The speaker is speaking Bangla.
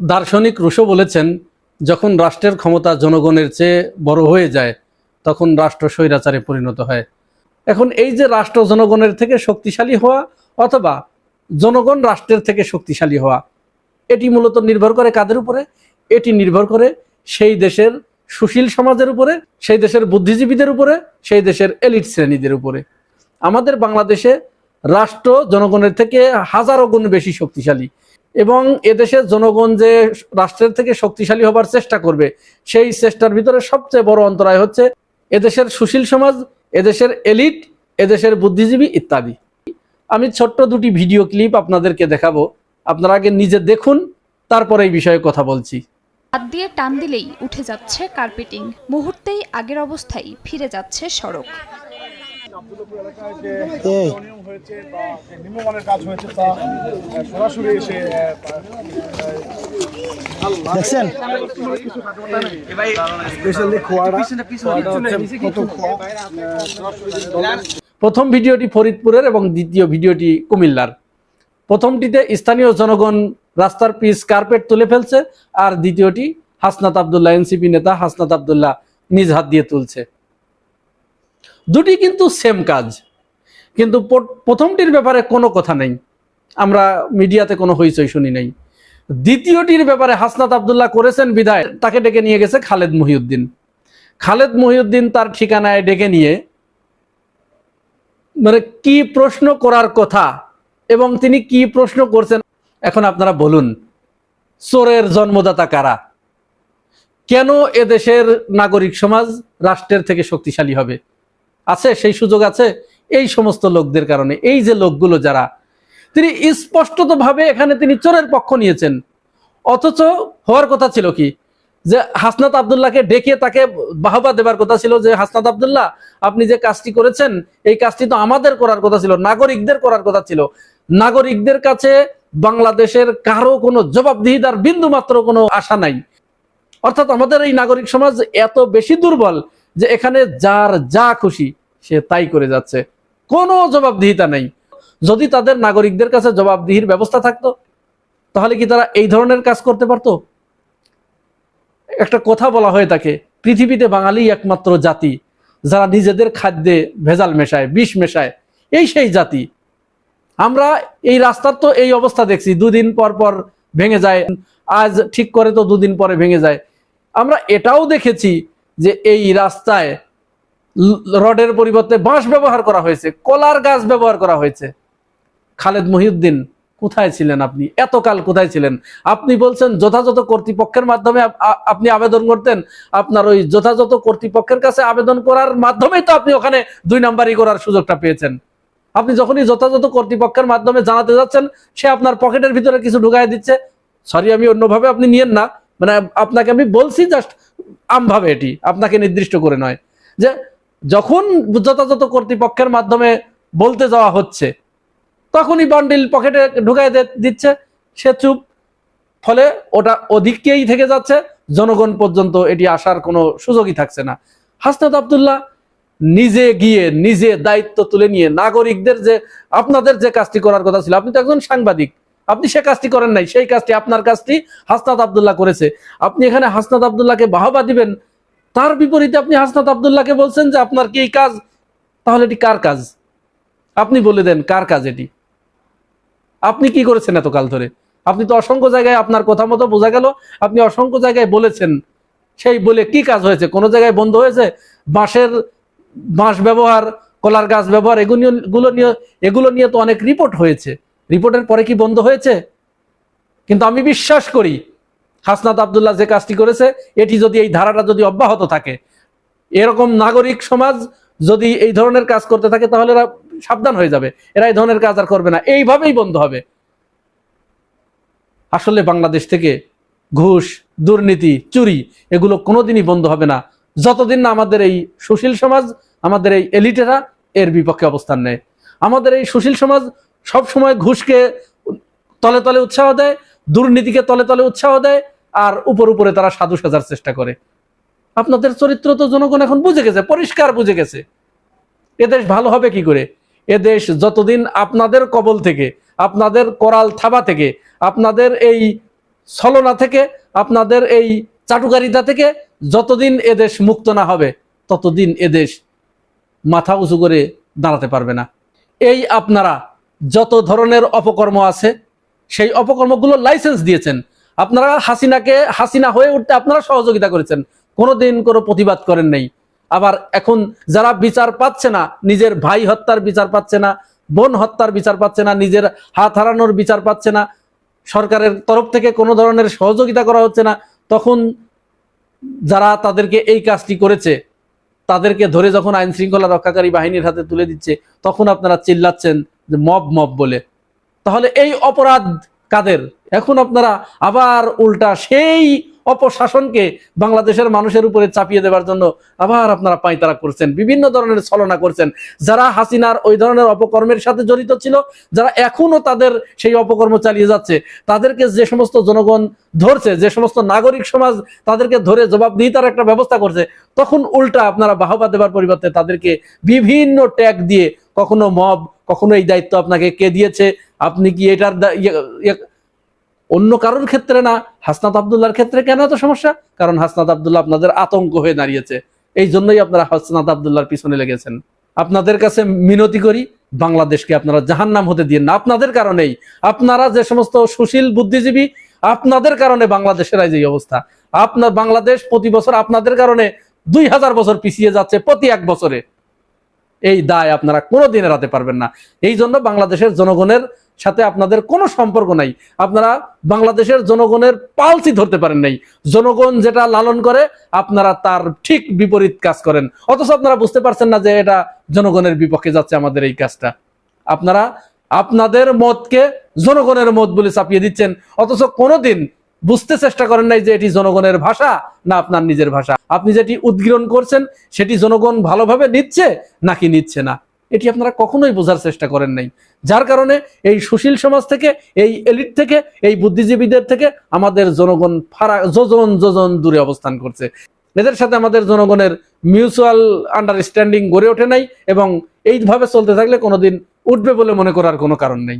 দার্শনিক রুশো বলেছেন, যখন রাষ্ট্রের ক্ষমতা জনগণের চেয়ে বড় হয়ে যায়, তখন রাষ্ট্র স্বৈরাচারে পরিণত হয়। এখন এই যে রাষ্ট্র জনগণের থেকে শক্তিশালী হওয়া অথবা জনগণ রাষ্ট্রের থেকে শক্তিশালী হওয়া, এটি মূলত নির্ভর করে কাদের উপরে? এটি নির্ভর করে সেই দেশের সুশীল সমাজের উপরে, সেই দেশের বুদ্ধিজীবীদের উপরে, সেই দেশের এলিট শ্রেণীদের উপরে। আমাদের বাংলাদেশে রাষ্ট্র জনগণের থেকে হাজারো গুণ বেশি শক্তিশালী। এবং এদেশের জনগণ যে রাষ্ট্রের থেকে শক্তিশালী হবার চেষ্টা করবে, সেই চেষ্টার ভিতরে সবচেয়ে বড় অন্তরায় হচ্ছে এদেশের সুশীল সমাজ, এদেশের এলিট, এদেশের বুদ্ধিজীবী ইত্যাদি। আমি ছোট্ট দুটি ভিডিও ক্লিপ আপনাদেরকে দেখাবো। আপনারা আগে নিজে দেখুন, তারপরে এই বিষয়ে কথা বলছি। হাত দিয়ে টান দিলেই উঠে যাচ্ছে কার্পেটিং, মুহূর্তেই আগের অবস্থায় ফিরে যাচ্ছে সড়ক। দেখছেন? প্রথম ভিডিওটি ফরিদপুরের এবং দ্বিতীয় ভিডিওটি কুমিল্লার। প্রথমটিতে স্থানীয় জনগণ রাস্তার পিচ কার্পেট তুলে ফেলছে আর দ্বিতীয়টি হাসনাত আবদুল্লাহ এনসিপি নেতা হাসনাত আবদুল্লাহ নিজ হাত দিয়ে তুলছে। দুটি কিন্তু সেম কাজ। কিন্তু প্রথমটির ব্যাপারে কোনো কথা নেই। আমরা মিডিয়াতে কোনো হইচই শুনি নাই। দ্বিতীয়টির ব্যাপারে হাসনাত আবদুল্লাহ করেছেন বিদায়। তাকে ডেকে নিয়ে গেছে খালেদ মহিউদ্দিন। খালেদ মহিউদ্দিন তার ঠিকানায় ডেকে নিয়ে মানে কি প্রশ্ন করার কথা এবং তিনি কি প্রশ্ন করছেন, এখন আপনারা বলুন, চোরের জন্মদাতা কারা? কেন এদেশের নাগরিক সমাজ রাষ্ট্রের থেকে শক্তিশালী হবে? আছে, সেই সুযোগ আছে এই সমস্ত লোকদের কারণে। এই যে লোকগুলো যারা, তিনি স্পষ্টতভাবে এখানে তিনি চোরের পক্ষ নিয়েছেন। অথচ হওয়ার কথা ছিল কি? যে হাসনাত আবদুল্লাহকে ডেকে তাকে বাহবা দেবার কথা ছিল যে, হাসনাত আবদুল্লাহ, আপনি যে কাজটি করেছেন, এই কাজটি তো আমাদের করার কথা ছিল, নাগরিকদের করার কথা ছিল। নাগরিকদের কাছে বাংলাদেশের কারও কোনো জবাবদিহিতার বিন্দু মাত্র কোনো আশা নাই। অর্থাৎ আমাদের এই নাগরিক সমাজ এত বেশি দুর্বল যে এখানে যার যা খুশি সে তাই করে যাচ্ছে। কোনো জবাবদিহিতা নেই। যদি তাদের নাগরিকদের কাছে জবাবদিহির ব্যবস্থা থাকতো, তাহলে কি তারা এই ধরনের কাজ করতে পারতো? একটা কথা বলা হয়ে থাকে, পৃথিবীতে বাঙালি একমাত্র জাতি, যারা নিজেদের খাদ্যে ভেজাল মেশায়, বিষ মেশায়, এই সেই জাতি। আমরা এই রাস্তার তো এই অবস্থা দেখছি, দুদিন পর পর ভেঙে যায়, আজ ঠিক করে তো দুদিন পরে ভেঙে যায়। আমরা এটাও দেখেছি যে এই রাস্তায় রডের পরিবর্তে বাঁশ ব্যবহার করা হয়েছে, কলার গাছ ব্যবহার করা হয়েছে। খালেদ মহিউদ্দিন, কোথায় ছিলেন আপনি? এতকাল কোথায় ছিলেন? আপনি বলছেন যথাযথ কর্তৃপক্ষের মাধ্যমে আপনি আবেদন করতেন, আপনার ওই যথাযথ কর্তৃপক্ষের কাছে আবেদন করার মাধ্যমেই তো আপনি ওখানে দুই নাম্বারই করার সুযোগটা পেয়েছেন। আপনি যখনই যথাযথ কর্তৃপক্ষের মাধ্যমে জানাতে যাচ্ছেন, সে আপনার পকেটের ভিতরে কিছু ঢুকাই দিচ্ছে। সরি, আমি অন্যভাবে আপনি নিয়েন না। মানে আপনাকে আমি বলছি জাস্ট আমভাবে এটি, আপনাকে নির্দিষ্ট করে নয়। যে যখন যথাযথ কর্তৃপক্ষের মাধ্যমে বলতে যাওয়া হচ্ছে, তখনই বান্ডিল পকেটে ঢুকাই দিচ্ছে, সে চুপ। ফলে ওটা অধিককেই থেকে যাচ্ছে, জনগণ পর্যন্ত এটি আসার কোনো সুযোগই থাকছে না। হাসনাত আবদুল্লাহ নিজে গিয়ে নিজে দায়িত্ব তুলে নিয়ে নাগরিকদের যে, আপনাদের যে কাজটি করার কথা ছিল, আপনি তো একজন সাংবাদিক আপনি সে কাজটি করেন নাই, সেই কাজটি আপনার কাজটি হাসনাত আবদুল্লাহ করেছে। আপনি এখানে হাসনাত আবদুল্লাহকে বাহবা দিবেন, তার বিপরীতে আপনি হাসনাত আবদুল্লাহকে বলছেন যে আপনার কি কাজ? তাহলে এটি কার কাজ? আপনি বলে দেন, কার কাজ এটি? আপনি কি করেছেন এতকাল ধরে? আপনি তো অসংখ্য জায়গায় আপনার কথা মতো বোঝা গেল, আপনি অসংখ্য জায়গায় বলেছেন। সেই বলে কি কাজ হয়েছে? কোন জায়গায় বন্ধ হয়েছে? বাঁশের বাঁশ ব্যবহার, কলার গাছ ব্যবহার এগুলো নিয়ে এগুলো নিয়ে তো অনেক রিপোর্ট হয়েছে। রিপোর্টের পরে কি বন্ধ হয়েছে? কিন্তু আমি বিশ্বাস করি, হাসনাত আবদুল্লাহ যে কাজটি করেছে, এটি যদি এই ধারাটা যদি অব্যাহত থাকে, এরকম নাগরিক সমাজ যদি এই ধরনের কাজ করতে থাকে, তাহলে এরা সাবধান হয়ে যাবে। এরা এই ধরনের কাজ আর করবে না। এইভাবেই বন্ধ হবে। আসলে বাংলাদেশ থেকে ঘুষ, দুর্নীতি, চুরি, এগুলো কোনোদিনই বন্ধ হবে না। যতদিন না আমাদের এই সুশীল সমাজ, আমাদের এই এলিটেরা এর বিপক্ষে অবস্থান নেয়। আমাদের এই সুশীল সমাজ সব সময় ঘুষকে তলে তলে উৎসাহ দেয়, দুর্নীতিকে তলে তলে উৎসাহ দেয়, আর উপর উপরে তারা সাধু সাজার চেষ্টা করে। আপনাদের চরিত্র তো জনগণ এখন বুঝে গেছে, পরিষ্কার বুঝে গেছে। এদেশ ভালো হবে কি করে? এদেশ যতদিন আপনাদের কবল থেকে, আপনাদের করাল থাবা থেকে, আপনাদের এই ছলনা থেকে, আপনাদের এই চাটুকারিতা থেকে যতদিন এদেশ মুক্ত না হবে, ততদিন এদেশ মাথা উঁচু করে দাঁড়াতে পারবে না। এই আপনারা যত ধরনের অপকর্ম আছে, সেই অপকর্মগুলো লাইসেন্স দিয়েছেন। আপনারা হাসিনাকে, হাসিনা হয়ে উঠতে আপনারা সহযোগিতা করেছেন। কোনোদিন কোনো প্রতিবাদ করেন নাই। আবার এখন যারা বিচার পাচ্ছে না, নিজের ভাই হত্যার বিচার পাচ্ছে না, বোন হত্যার বিচার পাচ্ছে না, নিজের হাত হারানোর বিচার পাচ্ছে না, সরকারের তরফ থেকে কোনো ধরনের সহযোগিতা করা হচ্ছে না, তখন যারা তাদেরকে এই কাজটি করেছে, তাদেরকে ধরে যখন আইন শৃঙ্খলা রক্ষাকারী বাহিনীর হাতে তুলে দিচ্ছে, তখন আপনারা চিল্লাচ্ছেন যে মব মব বলে। তাহলে এই অপরাধ কাদের? এখন আপনারা আবার উল্টা সেই অপশাসনকে বাংলাদেশের মানুষের উপরে চাপিয়ে দেওয়ার জন্য আবার আপনারা পাইতারা করছেন। বিভিন্ন ধরনের ছলনা করছেন। যারা হাসিনার ওই ধরনের অপকর্মের সাথে জড়িত ছিল, যারা এখনও তাদের সেই অপকর্ম চালিয়ে যাচ্ছে, তাদেরকে যে সমস্ত জনগণ ধরছে, যে সমস্ত নাগরিক সমাজ তাদেরকে ধরে জবাবদিহিতার একটা ব্যবস্থা করছে, তখন উল্টা আপনারা বাহবা দেবার পরিবর্তে তাদেরকে বিভিন্ন ট্যাগ দিয়ে কখনো মব কখনো এই দায়িত্ব আপনাকে কে দিয়েছে? আপনি কি এটার ইয়ে- ইয়ে- অন্য কারোর ক্ষেত্রে না? হাসনাত আবদুল্লাহর ক্ষেত্রে কেন এত সমস্যা? কারণ হাসনাত আবদুল্লাহ আপনাদের আতঙ্ক হয়ে দাঁড়িয়েছে। এই জন্যই আপনারা হাসনাত আবদুল্লাহর পিছনে লেগেছেন। আপনাদের কাছে মিনতি করি, বাংলাদেশকে আপনারা জাহান্নাম হতে দিয়ে না। আপনাদের কারণেই, আপনারা যে সমস্ত সুশীল বুদ্ধিজীবী, আপনাদের কারণে বাংলাদেশের এই অবস্থা। আপনার বাংলাদেশ প্রতি বছর আপনাদের কারণে দুই হাজার বছর পিছিয়ে যাচ্ছে প্রতি এক বছরে। এই দায় আপনারা কোনোদিন এড়াতে পারবেন না। এই জন্য বাংলাদেশের জনগণের সাথে আপনাদের কোনো সম্পর্ক নাই। আপনারা বাংলাদেশের জনগণের পালসি ধরতে পারেন নাই। জনগণ যেটা লালন করে, আপনারা তার ঠিক বিপরীত কাজ করেন। অথচ আপনারা বুঝতে পারছেন না যে এটা জনগণের বিপক্ষে যাচ্ছে আমাদের এই কাজটা। আপনারা আপনাদের মতকে জনগণের মত বলে চাপিয়ে দিচ্ছেন। অথচ কোনোদিন বুঝতে চেষ্টা করেন নাই যে এটি জনগণের ভাষা না আপনার নিজের ভাষা। আপনি যেটি উদ্গীরণ করছেন, সেটি জনগণ ভালোভাবে নিচ্ছে নাকি নিচ্ছে না? এটি আপনারা কখনোই বোঝার চেষ্টা করেন নাই। যার কারণে এই সুশীল সমাজ থেকে, এই এলিট থেকে, এই বুদ্ধিজীবীদের থেকে আমাদের জনগণ ফারা, যোজন যোজন দূরে অবস্থান করছে। এদের সাথে আমাদের জনগণের মিউচুয়াল আন্ডারস্ট্যান্ডিং গড়ে ওঠে নাই এবং এইভাবে চলতে থাকলে কোনোদিন উঠবে বলে মনে করার কোনো কারণ নেই।